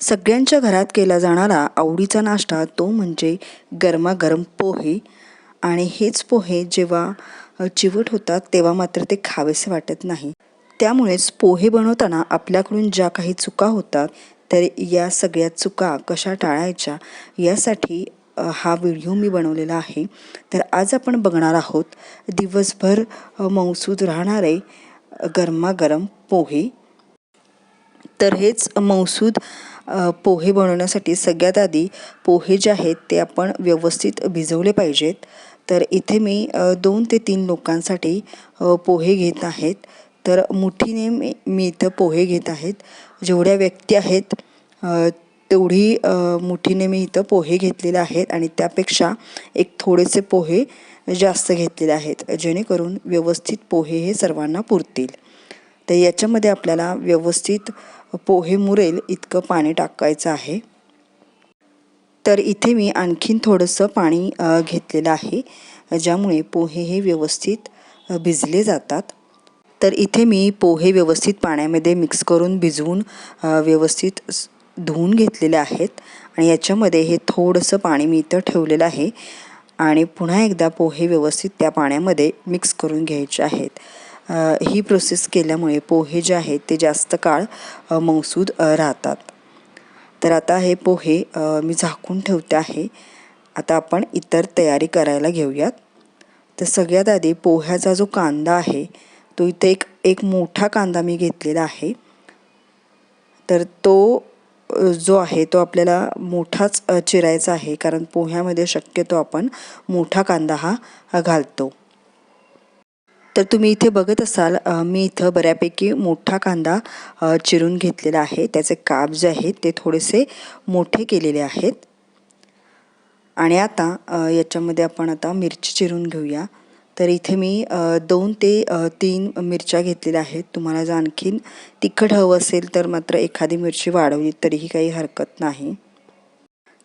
सगळ्यांच्या घरात केला जाणारा आवडीचा नाश्ता तो म्हणजे गरमागरम पोहे. आणि हेच पोहे जेव्हा चिवट होतात तेव्हा मात्र ते खावेसे वाटत नाही. त्यामुळेच पोहे बनवताना आपल्याकडून ज्या काही चुका होतात तर या सगळ्या चुका कशा टाळायच्या यासाठी हा व्हिडिओ मी बनवलेला आहे. तर आज आपण बघणार आहोत दिवसभर मौसूद राहणारे गरमागरम पोहे. तर हेच मौसूद पोहे बनवण्यासाठी सगळ्यात आधी पोहे जे आहेत ते आपण व्यवस्थित भिजवले पाहिजेत. तर इथे मी दोन ते तीन लोकांसाठी पोहे घेत आहेत. तर मुठीने मी मी इथं पोहे घेत आहेत. जेवढ्या व्यक्ती आहेत तेवढी मुठीने मी इथं पोहे घेतलेले आहेत आणि त्यापेक्षा एक थोडेसे पोहे जास्त घेतलेले आहेत जेणेकरून व्यवस्थित पोहे हे सर्वांना पुरतील. तर याच्यामध्ये आपल्याला व्यवस्थित पोहे मुरेल इतकं पाणी टाकायचं आहे. तर इथे मी आणखीन थोडंसं पाणी घेतलेलं आहे ज्यामुळे पोहे हे व्यवस्थित भिजले जातात. तर इथे मी पोहे व्यवस्थित पाण्यामध्ये मिक्स करून भिजवून व्यवस्थित धुवून घेतलेले आहेत. आणि याच्यामध्ये हे थोडंसं पाणी मी इथं ठेवलेलं आहे. आणि पुन्हा एकदा पोहे व्यवस्थित त्या पाण्यामध्ये मिक्स करून घ्यायचे आहेत. ही प्रोसेस केल्यामुळे पोहे जे आहेत ते जास्त काळ अ, मौसूद राहतात. तर आता हे पोहे मी झाकून ठेवते आहे. आता आपण इतर तयारी करायला घेऊयात. तर सगळ्यात आधी पोह्याचा जो कांदा आहे तो इथे एक एक मोठा कांदा मी घेतलेला आहे. तर तो जो आहे तो आपल्याला मोठाच चिरायचा आहे कारण पोह्यामध्ये शक्यतो आपण मोठा कांदा हा हा घालतो. तर तुम्ही इथे बघत असाल मी इथं बऱ्यापैकी मोठा कांदा चिरून घेतलेला आहे. त्याचे काप जे आहेत ते थोडेसे मोठे केलेले आहेत. आणि आता याच्यामध्ये आपण आता मिरची चिरून घेऊया. तर इथे मी दोन ते तीन मिरच्या घेतलेल्या आहेत. तुम्हाला जर आणखीन तिखट हवं असेल तर मात्र एखादी मिरची वाढवली तरीही काही हरकत नाही.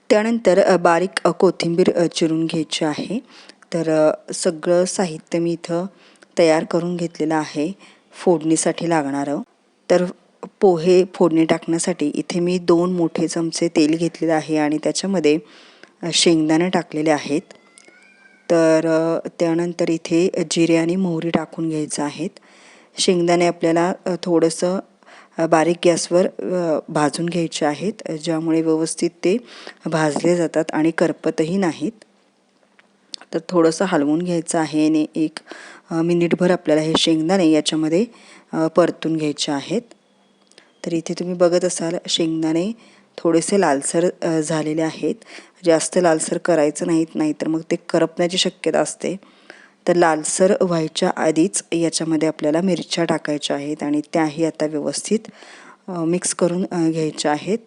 त्यानंतर बारीक कोथिंबीर चिरून घ्यायची आहे. तर सगळं साहित्य मी इथं तयार करून घेतलेलं आहे फोडणीसाठी लागणारं. तर पोहे फोडणी टाकण्यासाठी इथे मी दोन मोठे चमचे तेल घेतलेलं आहे आणि त्याच्यामध्ये शेंगदाणे टाकलेले आहेत. तर त्यानंतर इथे जिरे आणि मोहरी टाकून घ्यायचं आहेत. शेंगदाणे आपल्याला थोडंसं बारीक गॅसवर भाजून घ्यायचे आहेत ज्यामुळे व्यवस्थित ते भाजले जातात आणि करपतही नाहीत. तर थोडंसं हलवून घ्यायचं आहे आणि एक मिनिटभर आपल्याला हे शेंगदाणे याच्यामध्ये परतून घ्यायचे आहेत. तर इथे तुम्ही बघत असाल शेंगदाणे थोडेसे लालसर झालेले आहेत. जास्त लालसर करायचं नाहीत नाहीतर मग ते करपण्याची शक्यता असते. तर लालसर व्हायच्या आधीच याच्यामध्ये आपल्याला मिरच्या टाकायच्या आहेत आणि त्याही आता व्यवस्थित मिक्स करून घ्यायच्या आहेत.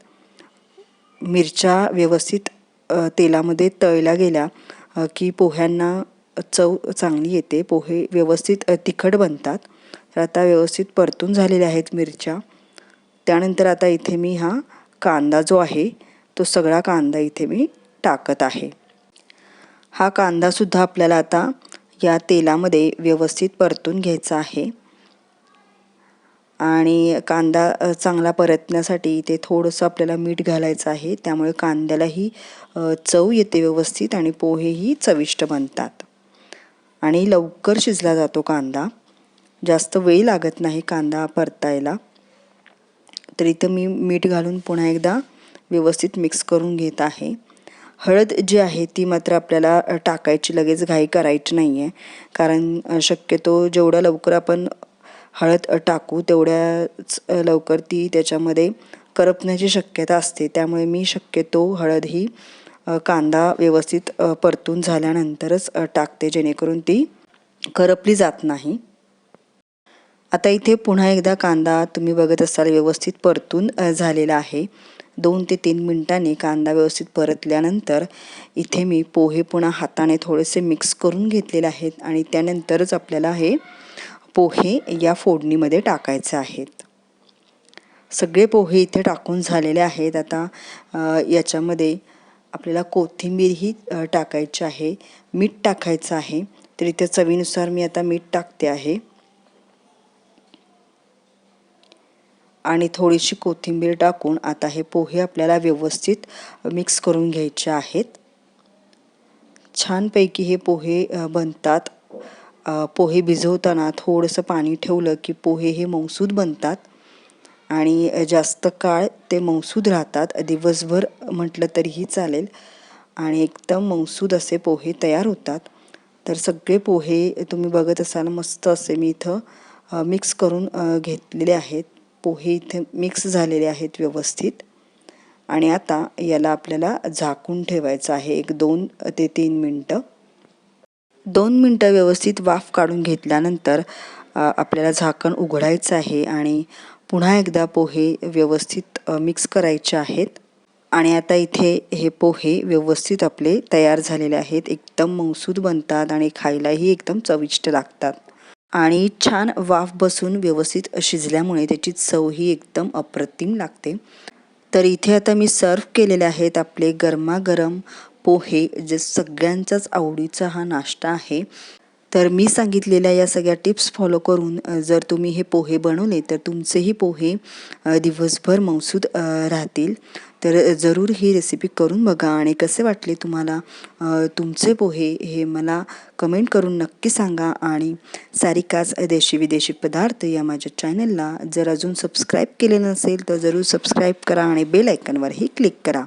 मिरच्या व्यवस्थित तेलामध्ये तळल्या गेल्या की पोह्यांना चव चांगली येते पोहे व्यवस्थित तिखट बनतात. तर आता व्यवस्थित परतून झालेल्या आहेत मिरच्या. त्यानंतर आता इथे मी हा कांदा जो आहे तो सगळा कांदा इथे मी टाकत आहे. हा कांदासुद्धा आपल्याला आता या तेलामध्ये व्यवस्थित परतून घ्यायचा आहे. आणि कांदा चांगला परतण्यासाठी इथे थोडंसं आपल्याला मीठ घालायचं आहे. त्यामुळे कांद्यालाही चव येते व्यवस्थित आणि पोहेही चविष्ट बनतात. आणि लवकर शिजला जातो कांदा. जास्त वेळ लागत नाही कांदा परतायला. तर इथं मी मीठ घालून पुन्हा एकदा व्यवस्थित मिक्स करून घेत आहे. हळद जी आहे ती मात्र आपल्याला टाकायची लगेच घाई करायची नाही आहे कारण शक्यतो जेवढ्या लवकर आपण हळद टाकू तेवढ्याच लवकर ती त्याच्यामध्ये करपण्याची शक्यता असते. त्यामुळे मी शक्यतो हळद ही कांदा व्यवस्थित परतून झाल्यानंतरच टाकते जेणेकरून ती करपली जात नाही. आता इथे पुन्हा एकदा कांदा तुम्ही बघत असाल व्यवस्थित परतून झालेला आहे. दोन ते तीन मिनटांनी कांदा व्यवस्थित परतल्यानंतर इथे मी पोहे पुन्हा हाताने थोडेसे मिक्स करून घेतलेले आहेत आणि त्यानंतरच आपल्याला हे पोहे या फोडणीमध्ये टाकायचे आहेत. सगळे पोहे इथे टाकून झालेले आहेत. आता याच्यामध्ये आपल्याला कोथिंबीरही टाकायची आहे. मीठ टाकायचं आहे. तर इथे चवीनुसार मी आता मीठ टाकते आहे. आणि थोडीशी कोथिंबीर टाकून आता हे पोहे आपल्याला व्यवस्थित मिक्स करून घ्यायचे आहेत. छानपैकी हे पोहे बनतात. पोहे भिजवताना थोडंसं पाणी ठेवलं की पोहे हे मौसूद बनतात. आणि जास्त काळ ते मौसूद राहतात. दिवसभर म्हटलं तरीही चालेल. आणि एकदम मौसूद असे पोहे तयार होतात. तर सगळे पोहे तुम्ही बघत असाल मस्त असे मी इथं मिक्स करून घेतलेले आहेत. पोहे इथे मिक्स झालेले आहेत व्यवस्थित. आणि आता याला आपल्याला झाकून ठेवायचं आहे एक दोन ते तीन मिनटं. दोन मिनटं व्यवस्थित वाफ काढून घेतल्यानंतर आपल्याला झाकण उघडायचं आहे आणि पुन्हा एकदा पोहे व्यवस्थित मिक्स करायचे आहेत. आणि आता इथे हे पोहे व्यवस्थित आपले तयार झालेले आहेत. एकदम मौसूद बनतात आणि खायलाही एकदम चविष्ट लागतात. आणि छान वाफ बसून व्यवस्थित शिजल्यामुळे त्याची चवही एकदम अप्रतिम लागते. तर इथे आता मी सर्व केलेले आहेत आपले गरमागरम पोहे. जे सगळ्यांचाच आवडीचा हा नाश्ता आहे. तर मी सांगितलेल्या या सगळ्या टिप्स फॉलो करून जर तुम्ही हे पोहे बनवले तर तुमचेही पोहे दिवसभर मौसूद राहतील. तर जरूर ही रेसिपी करून बघा आणि कसे वाटले तुम्हाला तुमचे पोहे हे मला कमेंट करून नक्की सांगा. आणि सारिकाच देशी विदेशी पदार्थ या माझ्या चॅनलला जर अजून सबस्क्राईब केले नसेल तर जरूर सबस्क्राईब करा आणि बेल आयकनवरही क्लिक करा.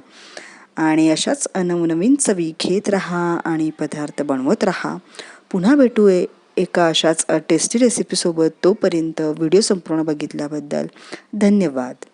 आणि अशाच नवनवीन चवी घेत राहा आणि पदार्थ बनवत राहा. पुन्हा भेटू एका अशाच टेस्टी रेसिपीसोबत तोपर्यंत व्हिडिओ संपूर्ण बघितल्याबद्दल धन्यवाद.